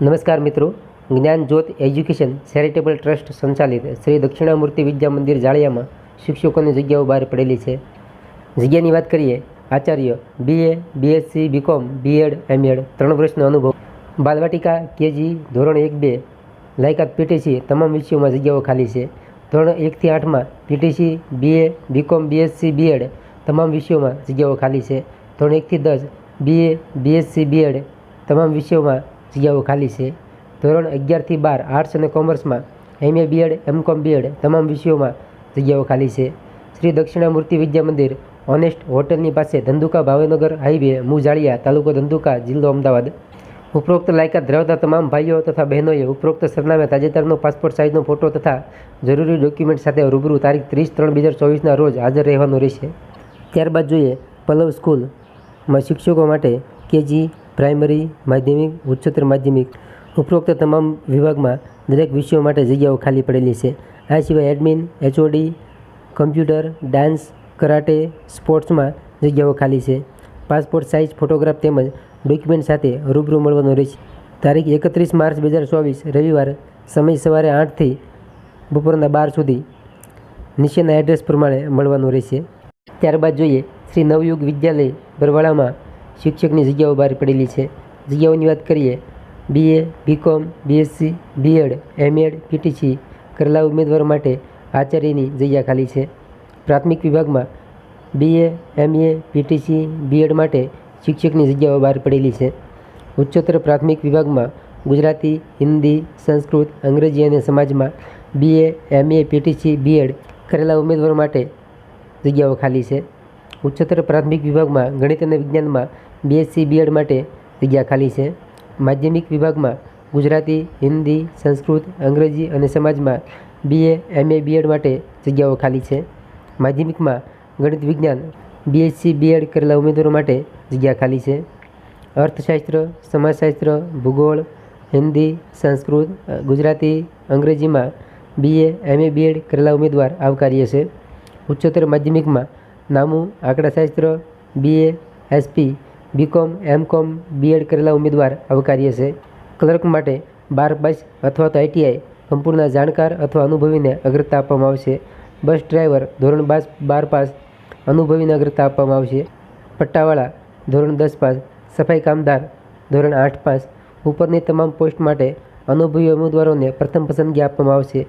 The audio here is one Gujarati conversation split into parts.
નમસ્કાર મિત્રો. જ્ઞાન જ્યોત એજ્યુકેશન ચેરિટેબલ ટ્રસ્ટ સંચાલિત શ્રી દક્ષિણામૂર્તિ વિદ્યા મંદિર જાળિયામાં શિક્ષકોની જગ્યાઓ બહાર પડેલી છે. જગ્યાની વાત કરીએ, Acharya BA BSc BCom BEd MEd ત્રણ વર્ષનો અનુભવ. બાલવાટિકા કેજી ધોરણ એક બે, લાયકાત પીટીસી તમામ વિષયોમાં જગ્યાઓ ખાલી છે. ધોરણ એકથી આઠમાં PTC BA BCom BSc BEd તમામ વિષયોમાં જગ્યાઓ ખાલી છે. ધોરણ એકથી દસ બીએ બીએસસી બીએડ તમામ વિષયોમાં જગ્યાઓ ખાલી છે. ધોરણ અગિયારથી બાર આર્ટ્સ અને કોમર્સમાં એમએ બીએડ એમકોમ બીએડ તમામ વિષયોમાં જગ્યાઓ ખાલી છે. શ્રી દક્ષિણામૂર્તિ વિદ્યા મંદિર ઓનેસ્ટ હોટલની પાસે ધંધુકા ભાવનગર હાઈવે મુજાળિયા તાલુકો ધંધુકા, જિલ્લો અમદાવાદ. ઉપરોક્ત લાયકાત ધરાવતા તમામ ભાઈઓ તથા બહેનોએ ઉપરોક્ત સરનામે તાજેતરનો પાસપોર્ટ સાઇઝનો ફોટો તથા જરૂરી ડોક્યુમેન્ટ સાથે રૂબરૂ તારીખ ત્રીસ ત્રણ બે હજાર ચોવીસના રોજ હાજર રહેવાનું રહેશે. ત્યારબાદ જોઈએ પલ્લવ સ્કૂલમાં શિક્ષકો માટે કેજી પ્રાઇમરી માધ્યમિક, ઉચ્ચતર માધ્યમિક ઉપરોક્ત તમામ વિભાગમાં દરેક વિષયો માટે જગ્યાઓ ખાલી પડેલી છે. આ સિવાય admin, HOD, computer, dance, karate, સ્પોર્ટ્સમાં જગ્યાઓ ખાલી છે. પાસપોર્ટ સાઇઝ, ફોટોગ્રાફ તેમજ ડોક્યુમેન્ટ સાથે રૂબરૂ મળવાનું રહેશે. તારીખ એકત્રીસ માર્ચ બે હજાર ચોવીસ, રવિવાર, સમય સવારે આઠથી બપોરના બાર સુધી નીચેના એડ્રેસ પ્રમાણે મળવાનું રહેશે. ત્યારબાદ જોઈએ શ્રી નવયુગ વિદ્યાલય, બરવાળામાં શિક્ષકની જગ્યાઓ બહાર પડેલી છે. જગ્યાઓની વાત કરીએ BA BCom BSc BEd MEd PTC કરેલા ઉમેદવારો માટે આચાર્યની જગ્યા ખાલી છે. પ્રાથમિક વિભાગમાં બીએ એમએ પીટીસી બીએડ માટે શિક્ષકની જગ્યાઓ બહાર પડેલી છે. ઉચ્ચતર પ્રાથમિક વિભાગમાં ગુજરાતી, હિન્દી, સંસ્કૃત, અંગ્રેજી અને સમાજમાં બીએ એમએ પીટીસી બીએડ કરેલા ઉમેદવારો માટે જગ્યાઓ ખાલી છે. ઉચ્ચતર પ્રાથમિક વિભાગમાં ગણિત અને વિજ્ઞાનમાં બીએસસી બીએડ માટે જગ્યા ખાલી છે. માધ્યમિક વિભાગમાં ગુજરાતી, હિન્દી, સંસ્કૃત, અંગ્રેજી અને સમાજમાં બીએ એમએ બીએડ માટે જગ્યાઓ ખાલી છે. માધ્યમિકમાં ગણિત વિજ્ઞાન બીએસસી બીએડ કરેલા ઉમેદવારો માટે જગ્યા ખાલી છે. અર્થશાસ્ત્ર, સમાજશાસ્ત્ર, ભૂગોળ, હિન્દી, સંસ્કૃત, ગુજરાતી, અંગ્રેજીમાં બીએ એમએ બીએડ કરેલા ઉમેદવાર આવકાર્ય છે. ઉચ્ચતર માધ્યમિકમાં નામું આંકડાશાસ્ત્ર BA SP BCom MCom BEd કરેલા ઉમેદવાર આવકાર્ય છે ક્લર્ક માટે બાર બસ અથવા તો આઈટીઆઈ સંપૂર્ણ જાણકાર અથવા અનુભવીને અગ્રતા આપવામાં આવશે. બસ ડ્રાઈવર ધોરણ બાસ બાર પાસ, અનુભવીને અગ્રતા આપવામાં આવશે. પટ્ટાવાળા ધોરણ દસ પાસ, સફાઈ કામદાર ધોરણ આઠ પાસ, ઉપરની તમામ પોસ્ટ માટે અનુભવી ઉમેદવારોને પ્રથમ પસંદગી આપવામાં આવશે.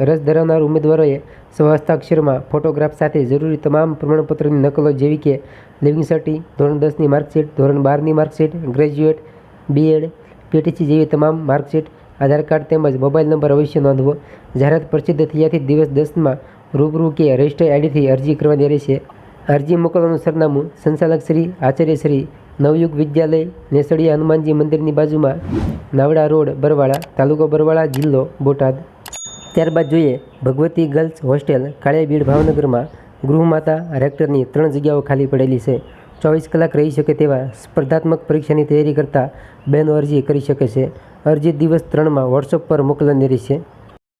રસ ધરાવનાર ઉમેદવારોએ સ્વહસ્તાક્ષરમાં ફોટોગ્રાફ સાથે જરૂરી તમામ પ્રમાણપત્રોની નકલો જેવી કે લિવિંગ સર્ટી, ધોરણ દસની માર્કશીટ, ધોરણ બારની માર્કશીટ, ગ્રેજ્યુએટ, બીએડ પીટીસી જેવી તમામ માર્કશીટ, આધાર કાર્ડ તેમજ મોબાઈલ નંબર અવશ્ય નોંધવો. જાહેરાત પ્રસિદ્ધ થયાથી દિવસ દસમાં રૂબરૂ કે રજિસ્ટર આઈડીથી અરજી કરવાની રહેશે. અરજી મોકલવાનું સરનામું સંચાલક શ્રી, આચાર્ય શ્રી, નવયુગ વિદ્યાલય, નેસડીયા હનુમાનજી મંદિરની બાજુમાં નાવડા રોડ, બરવાળા, તાલુકો બરવાળા, જિલ્લો બોટાદ. ત્યારબાદ જોઈએ ભગવતી ગર્લ્સ હોસ્ટેલ કાળિયાબીડ ભાવનગરમાં ગૃહમાતા રેક્ટરની ત્રણ જગ્યાઓ ખાલી પડેલી છે. ચોવીસ કલાક રહી શકે તેવા સ્પર્ધાત્મક પરીક્ષાની તૈયારી કરતા બહેનો અરજી કરી શકે છે. અરજી દિવસ ત્રણમાં વોટ્સઅપ પર મોકલવાની રહેશે